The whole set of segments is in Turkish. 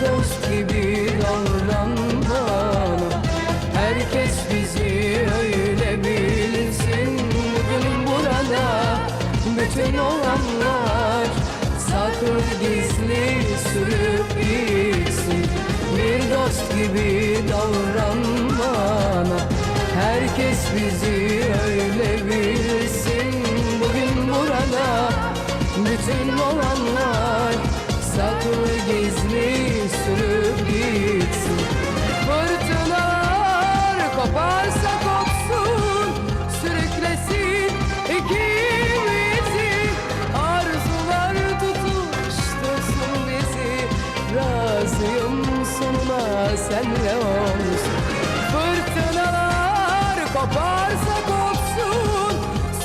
dost gibi davran Herkes bizi öyle bilsin. Bugün burada bütün olanlar Saklı gizli sürüp Bir dost gibi davran Herkes bizi öyle bilsin. Bugün burada bütün olanlar Saklı gizli senle olsun? Fırtınalar koparsa kopsun.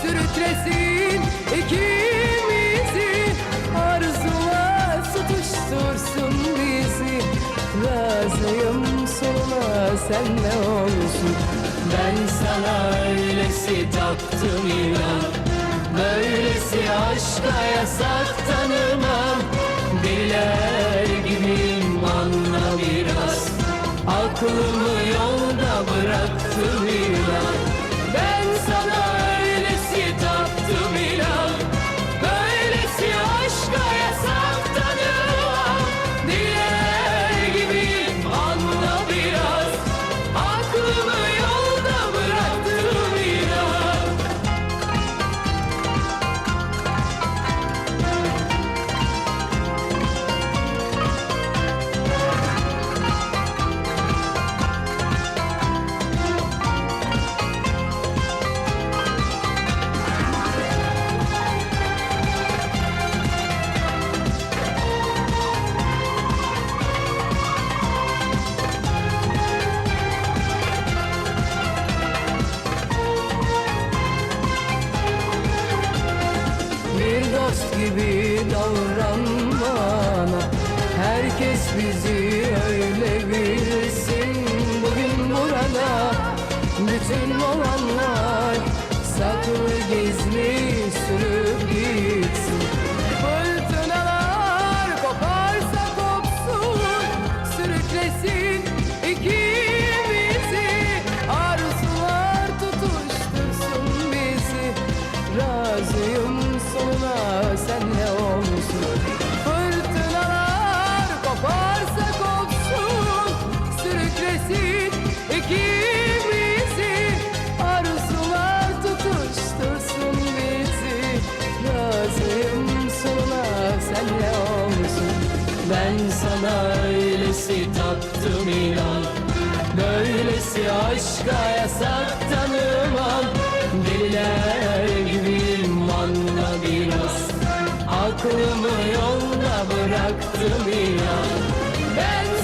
Sürüklesin ikimizi. Arzular tutuştursun bizi. Razıyım sonuna senle olsun? Ben sana öylesi taptım inan. Böylesi aşka yasak Aklımı yolda bıraktım. inan dost gibi davran bana. Herkes bizi öyle bilsin. Bugün burada bütün olanlar Saklı gizli sürüp gitsin. Fırtınalar koparsa kopsun Sürüklesin ikimizi. Arzular tutuştursun bizi. Razıyım sonuna senle olsun. Fırtınalar koparsa kopsun. Sürüklesin ikimizi. Arzular tutuştursun bizi. Razıyım sonuna senle olsun. Ben sana öylesi taptım inan. Böylesi aşka yasak tanımam bıraktım inan. Ben